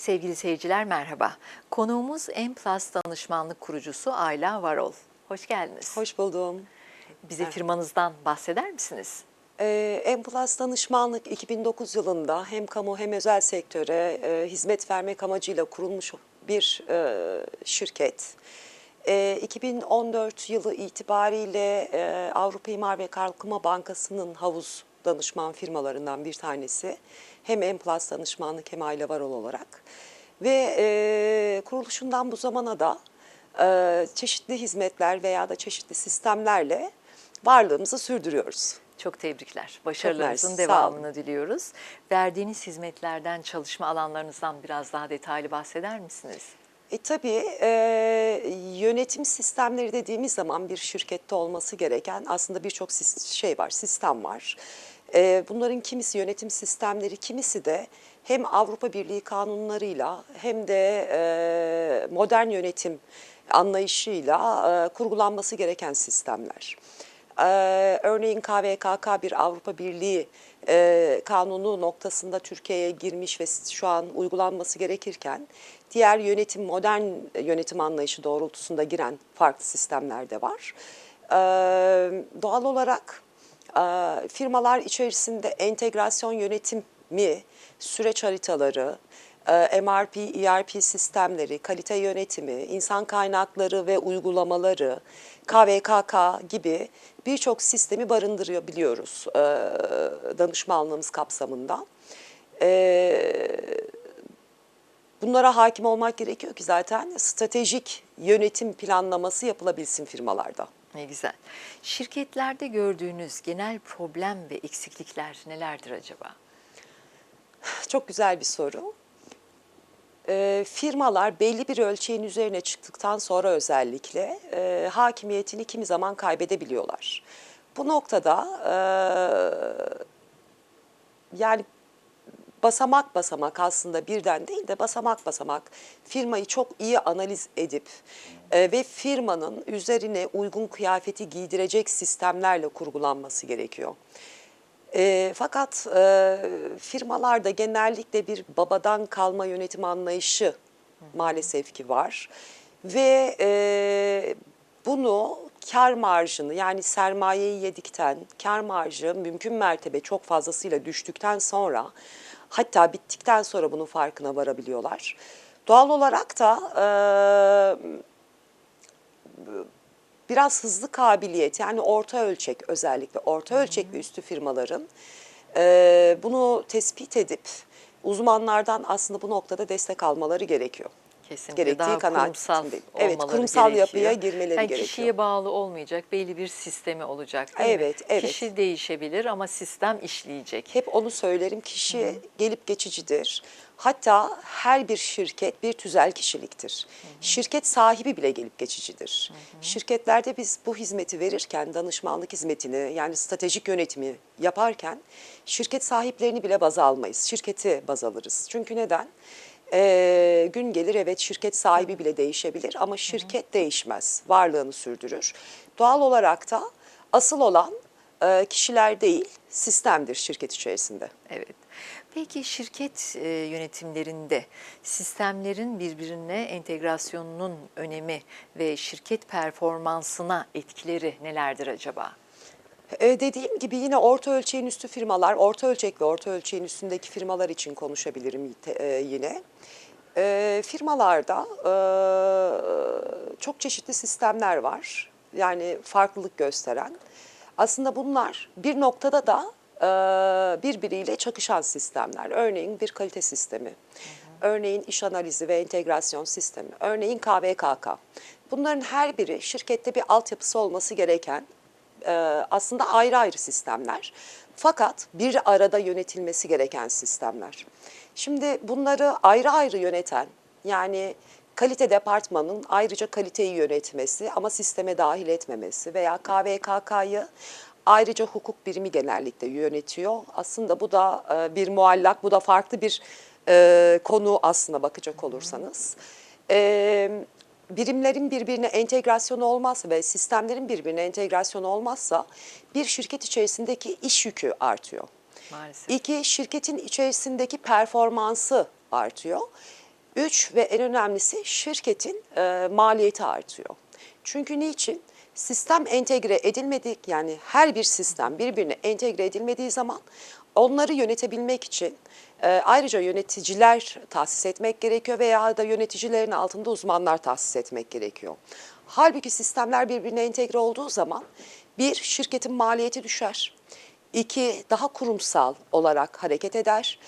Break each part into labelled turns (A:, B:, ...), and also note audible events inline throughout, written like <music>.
A: Sevgili seyirciler merhaba. Konuğumuz Emplas danışmanlık kurucusu Ayla Varol. Hoş geldiniz.
B: Hoş buldum.
A: Bize firmanızdan bahseder misiniz?
B: Ee, Emplas Danışmanlık 2009 yılında hem kamu hem özel sektöre e, hizmet vermek amacıyla kurulmuş bir e, şirket. E, 2014 yılı itibariyle e, Avrupa İmar ve Kalkınma Bankası'nın havuz danışman firmalarından bir tanesi. Hem Emplas Danışmanlık hem Ayla Varol olarak. Ve e, kuruluşundan bu zamana da e, çeşitli hizmetler veya da çeşitli sistemlerle varlığımızı sürdürüyoruz.
A: Çok tebrikler. Başarılarınızın devamını diliyoruz. Verdiğiniz hizmetlerden, çalışma alanlarınızdan biraz daha detaylı bahseder misiniz?
B: E tabii e, yönetim sistemleri dediğimiz zaman bir şirkette olması gereken aslında birçok şey var, sistem var. E, bunların kimisi yönetim sistemleri, kimisi de hem Avrupa Birliği kanunlarıyla hem de e, modern yönetim anlayışıyla e, kurgulanması gereken sistemler. Ee, örneğin KVKK bir Avrupa Birliği e, kanunu noktasında Türkiye'ye girmiş ve şu an uygulanması gerekirken diğer yönetim modern yönetim anlayışı doğrultusunda giren farklı sistemler de var. Ee, doğal olarak e, firmalar içerisinde entegrasyon yönetimi, süreç haritaları, e, MRP, ERP sistemleri, kalite yönetimi, insan kaynakları ve uygulamaları, KVKK gibi birçok sistemi barındırıyor biliyoruz e, danışmanlığımız kapsamında. E, bunlara hakim olmak gerekiyor ki zaten stratejik yönetim planlaması yapılabilsin firmalarda.
A: Ne güzel. Şirketlerde gördüğünüz genel problem ve eksiklikler nelerdir acaba?
B: Çok güzel bir soru. Ee, firmalar belli bir ölçeğin üzerine çıktıktan sonra özellikle e, hakimiyetini kimi zaman kaybedebiliyorlar. Bu noktada e, yani basamak basamak aslında birden değil de basamak basamak firmayı çok iyi analiz edip e, ve firmanın üzerine uygun kıyafeti giydirecek sistemlerle kurgulanması gerekiyor. E, fakat e, firmalarda genellikle bir babadan kalma yönetim anlayışı maalesef ki var. Ve e, bunu kar marjını yani sermayeyi yedikten, kar marjı mümkün mertebe çok fazlasıyla düştükten sonra hatta bittikten sonra bunun farkına varabiliyorlar. Doğal olarak da e, biraz hızlı kabiliyet yani orta ölçek özellikle orta ölçek ve üstü firmaların e, bunu tespit edip uzmanlardan aslında bu noktada destek almaları gerekiyor.
A: Kesinlikle
B: Gerektiği
A: daha kurumsal.
B: Evet, kurumsal
A: gerekiyor.
B: yapıya girmeleri
A: yani
B: gerekiyor.
A: Kişiye bağlı olmayacak belli bir sistemi olacak değil mi?
B: Evet, evet.
A: Kişi değişebilir ama sistem işleyecek.
B: Hep onu söylerim kişi gelip geçicidir. Hatta her bir şirket bir tüzel kişiliktir. Şirket sahibi bile gelip geçicidir. Şirketlerde biz bu hizmeti verirken danışmanlık hizmetini yani stratejik yönetimi yaparken şirket sahiplerini bile baz almayız. Şirketi baz alırız. Çünkü neden? Ee, gün gelir evet şirket sahibi bile değişebilir ama şirket değişmez. Varlığını sürdürür. Doğal olarak da asıl olan e, kişiler değil sistemdir şirket içerisinde.
A: Evet. Peki şirket e, yönetimlerinde sistemlerin birbirine entegrasyonunun önemi ve şirket performansına etkileri nelerdir acaba?
B: Ee, dediğim gibi yine orta ölçeğin üstü firmalar, orta ölçek ve orta ölçeğin üstündeki firmalar için konuşabilirim e, yine. Firmalarda e, çok çeşitli sistemler var. Yani farklılık gösteren. Aslında bunlar bir noktada da e, birbiriyle çakışan sistemler. Örneğin bir kalite sistemi, örneğin iş analizi ve entegrasyon sistemi, örneğin KVKK. Bunların her biri şirkette bir altyapısı olması gereken e, aslında ayrı ayrı sistemler. Fakat bir arada yönetilmesi gereken sistemler. Şimdi bunları ayrı ayrı yöneten yani kalite departmanının ayrıca kaliteyi yönetmesi ama sisteme dahil etmemesi veya KVKK'yı ayrıca hukuk birimi genellikle yönetiyor. Aslında bu da e, bir muallak, bu da farklı bir e, konu aslında bakacak olursanız. E, birimlerin birbirine entegrasyonu olmazsa ve sistemlerin birbirine entegrasyonu olmazsa bir şirket içerisindeki iş yükü artıyor.
A: Maalesef.
B: İki, şirketin içerisindeki performansı artıyor. Üç ve en önemlisi şirketin e, maliyeti artıyor. Çünkü niçin? Sistem entegre edilmedik yani her bir sistem birbirine entegre edilmediği zaman onları yönetebilmek için e, ayrıca yöneticiler tahsis etmek gerekiyor veya da yöneticilerin altında uzmanlar tahsis etmek gerekiyor. Halbuki sistemler birbirine entegre olduğu zaman bir şirketin maliyeti düşer. İki daha kurumsal olarak hareket eder.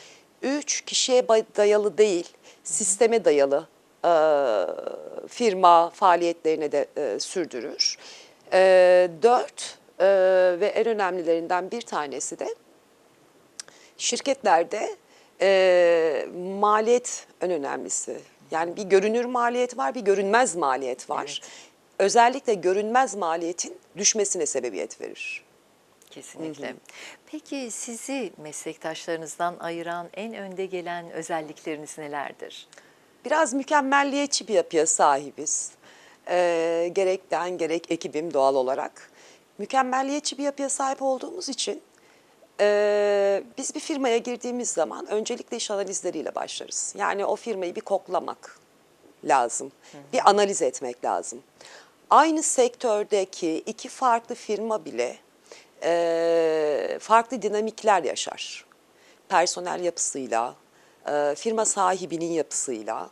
B: Üç kişiye dayalı değil sisteme dayalı firma faaliyetlerine de e, sürdürür. E, dört e, ve en önemlilerinden bir tanesi de şirketlerde e, maliyet en önemlisi. Yani bir görünür maliyet var, bir görünmez maliyet var. Özellikle görünmez maliyetin düşmesine sebebiyet verir.
A: Kesinlikle. Peki sizi meslektaşlarınızdan ayıran en önde gelen özellikleriniz nelerdir?
B: Biraz mükemmelliyetçi bir yapıya sahibiz. Ee, gerek ben gerek ekibim doğal olarak. Mükemmelliyetçi bir yapıya sahip olduğumuz için e, biz bir firmaya girdiğimiz zaman öncelikle iş analizleriyle başlarız. Yani o firmayı bir koklamak lazım. Bir analiz etmek lazım. Aynı sektördeki iki farklı firma bile e, farklı dinamikler yaşar. Personel yapısıyla, e, firma sahibinin yapısıyla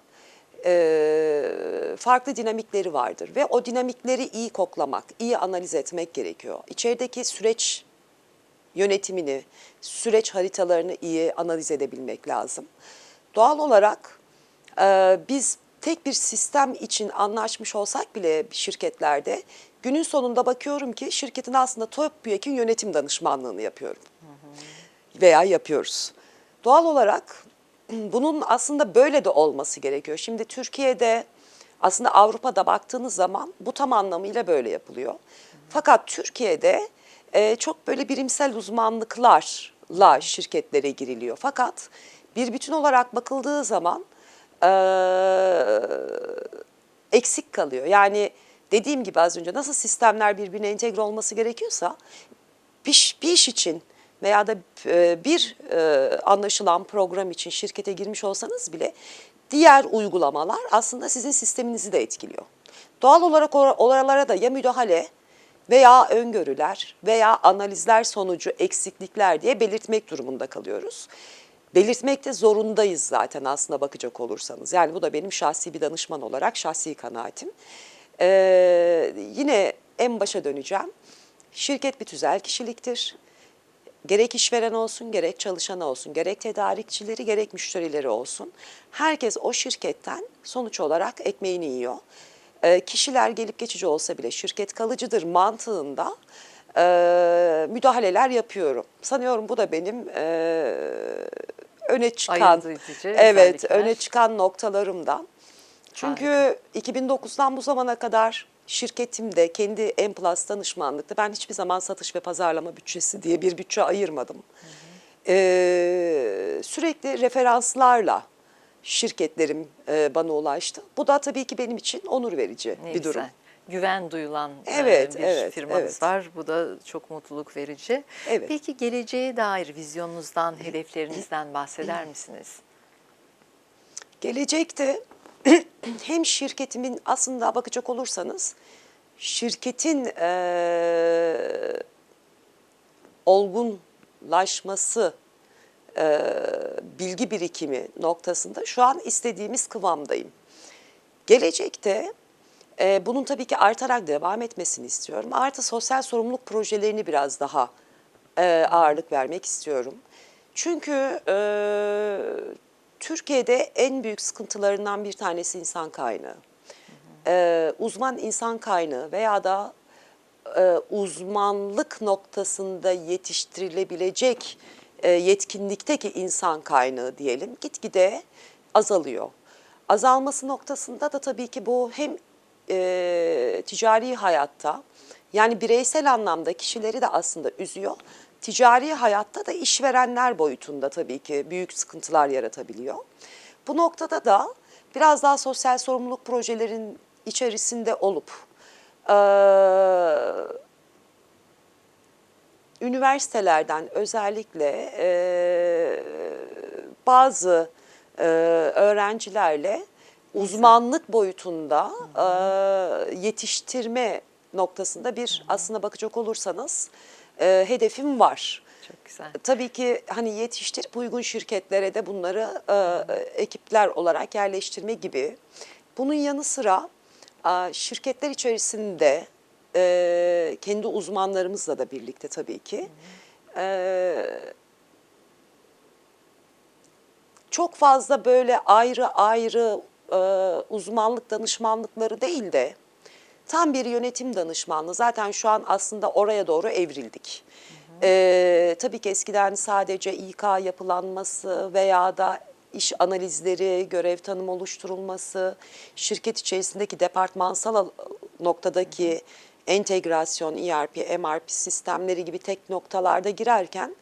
B: e, farklı dinamikleri vardır ve o dinamikleri iyi koklamak, iyi analiz etmek gerekiyor. İçerideki süreç yönetimini, süreç haritalarını iyi analiz edebilmek lazım. Doğal olarak e, biz tek bir sistem için anlaşmış olsak bile şirketlerde günün sonunda bakıyorum ki şirketin aslında TOPİAK'in yönetim danışmanlığını yapıyorum veya yapıyoruz. Doğal olarak bunun aslında böyle de olması gerekiyor. Şimdi Türkiye'de aslında Avrupa'da baktığınız zaman bu tam anlamıyla böyle yapılıyor. Fakat Türkiye'de e, çok böyle birimsel uzmanlıklarla şirketlere giriliyor. Fakat bir bütün olarak bakıldığı zaman e, eksik kalıyor. Yani dediğim gibi az önce nasıl sistemler birbirine entegre olması gerekiyorsa bir, bir iş için veya da e, bir e, anlaşılan program için şirkete girmiş olsanız bile diğer uygulamalar aslında sizin sisteminizi de etkiliyor. Doğal olarak or- oralara da ya müdahale veya öngörüler veya analizler sonucu eksiklikler diye belirtmek durumunda kalıyoruz. Belirtmekte zorundayız zaten aslında bakacak olursanız. Yani bu da benim şahsi bir danışman olarak şahsi kanaatim. Ee, yine en başa döneceğim. Şirket bir tüzel kişiliktir. Gerek işveren olsun, gerek çalışan olsun, gerek tedarikçileri, gerek müşterileri olsun. Herkes o şirketten sonuç olarak ekmeğini yiyor. Ee, kişiler gelip geçici olsa bile şirket kalıcıdır mantığında e, müdahaleler yapıyorum. Sanıyorum bu da benim e, öne çıkan, evet
A: özellikler.
B: öne çıkan noktalarımdan. Çünkü 2009'dan bu zamana kadar şirketimde kendi Emplas danışmanlıkta ben hiçbir zaman satış ve pazarlama bütçesi diye bir bütçe ayırmadım. Ee, sürekli referanslarla şirketlerim e, bana ulaştı. Bu da tabii ki benim için onur verici
A: Ne
B: bir durum.
A: güzel. Güven duyulan e,
B: Evet,
A: bir
B: evet,
A: firmanız
B: evet.
A: var. Bu da çok mutluluk verici.
B: Evet.
A: Peki geleceğe dair vizyonunuzdan, hedeflerinizden bahseder <clears throat> misiniz?
B: Gelecekte <clears throat> hem şirketimin aslında bakacak olursanız şirketin eee olgunlaşması, eee, bilgi birikimi noktasında şu an istediğimiz kıvamdayım. Gelecekte e, bunun tabii ki artarak devam etmesini istiyorum. Artı sosyal sorumluluk projelerini biraz daha e, ağırlık vermek istiyorum. Çünkü e, Türkiye'de en büyük sıkıntılarından bir tanesi insan kaynağı. E, uzman insan kaynağı veya da e, uzmanlık noktasında yetiştirilebilecek e, yetkinlikteki insan kaynağı diyelim gitgide azalıyor. Azalması noktasında da tabii ki bu hem e, ticari hayatta yani bireysel anlamda kişileri de aslında üzüyor. Ticari hayatta da işverenler boyutunda tabii ki büyük sıkıntılar yaratabiliyor. Bu noktada da biraz daha sosyal sorumluluk projelerin içerisinde olup eee, üniversitelerden özellikle eee, bazı e, öğrencilerle uzmanlık boyutunda e, yetiştirme noktasında bir aslına bakacak olursanız e, hedefim var.
A: Çok güzel.
B: Tabii ki hani yetiştirip uygun şirketlere de bunları e, ekipler olarak yerleştirme gibi. Bunun yanı sıra e, şirketler içerisinde e, kendi uzmanlarımızla da birlikte tabii ki e, çok fazla böyle ayrı ayrı e, uzmanlık danışmanlıkları değil de tam bir yönetim danışmanlığı. Zaten şu an aslında oraya doğru evrildik. E, tabii ki eskiden sadece İK yapılanması veya da iş analizleri, görev tanım oluşturulması, şirket içerisindeki departmansal al- noktadaki entegrasyon, ERP, MRP sistemleri gibi tek noktalarda girerken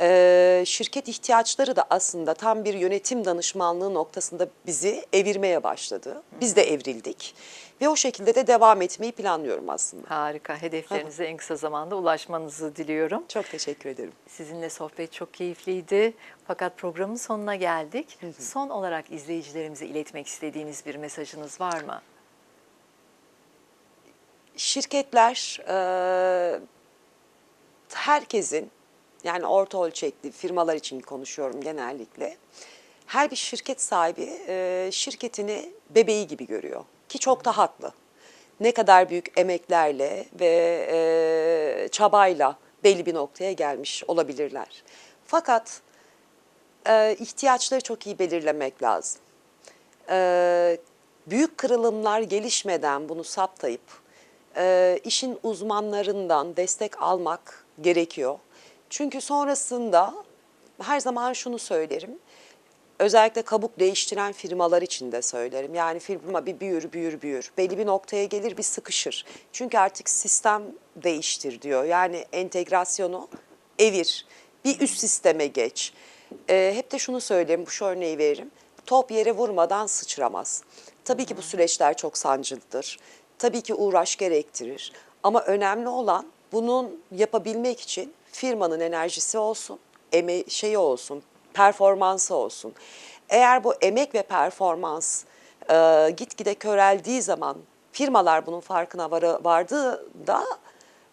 B: ee, şirket ihtiyaçları da aslında tam bir yönetim danışmanlığı noktasında bizi evirmeye başladı. Biz de evrildik ve o şekilde de devam etmeyi planlıyorum aslında.
A: Harika. Hedeflerinize en kısa zamanda ulaşmanızı diliyorum.
B: Çok teşekkür ederim.
A: Sizinle sohbet çok keyifliydi. Fakat programın sonuna geldik. Son olarak izleyicilerimize iletmek istediğiniz bir mesajınız var mı?
B: Şirketler e, herkesin yani orta ölçekli firmalar için konuşuyorum genellikle. Her bir şirket sahibi e, şirketini bebeği gibi görüyor ki çok da haklı. Ne kadar büyük emeklerle ve e, çabayla belli bir noktaya gelmiş olabilirler. Fakat e, ihtiyaçları çok iyi belirlemek lazım. E, büyük kırılımlar gelişmeden bunu saptayıp e, işin uzmanlarından destek almak gerekiyor. Çünkü sonrasında her zaman şunu söylerim. Özellikle kabuk değiştiren firmalar için de söylerim. Yani firma bir büyür, büyür, büyür. Belli bir noktaya gelir, bir sıkışır. Çünkü artık sistem değiştir diyor. Yani entegrasyonu evir. Bir üst sisteme geç. Ee, hep de şunu söylerim, bu şu örneği veririm. Top yere vurmadan sıçramaz. Tabii ki bu süreçler çok sancılıdır. Tabii ki uğraş gerektirir. Ama önemli olan bunun yapabilmek için firmanın enerjisi olsun, eme şeyi olsun, performansı olsun. Eğer bu emek ve performans e, gitgide köreldiği zaman firmalar bunun farkına var, vardığında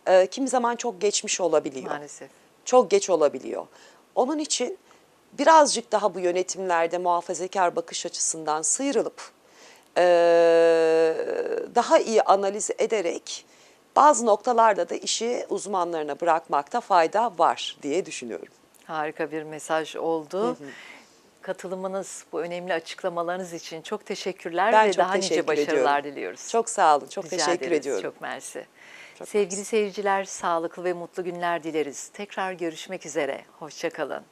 B: e, kimi zaman çok geçmiş olabiliyor
A: Maalesef.
B: çok geç olabiliyor. Onun için birazcık daha bu yönetimlerde muhafazakar bakış açısından sıyrılıp eee, daha iyi analiz ederek bazı noktalarda da işi uzmanlarına bırakmakta fayda var diye düşünüyorum.
A: Harika bir mesaj oldu. Katılımınız, bu önemli açıklamalarınız için çok teşekkürler
B: Ben
A: ve
B: çok
A: daha
B: teşekkür
A: nice başarılar
B: ediyorum.
A: diliyoruz.
B: Çok sağ olun, çok
A: Rica
B: teşekkür
A: ederiz,
B: ediyorum.
A: Çok mersi.
B: Çok
A: Sevgili
B: mersi.
A: seyirciler, sağlıklı ve mutlu günler dileriz. Tekrar görüşmek üzere. Hoşçakalın.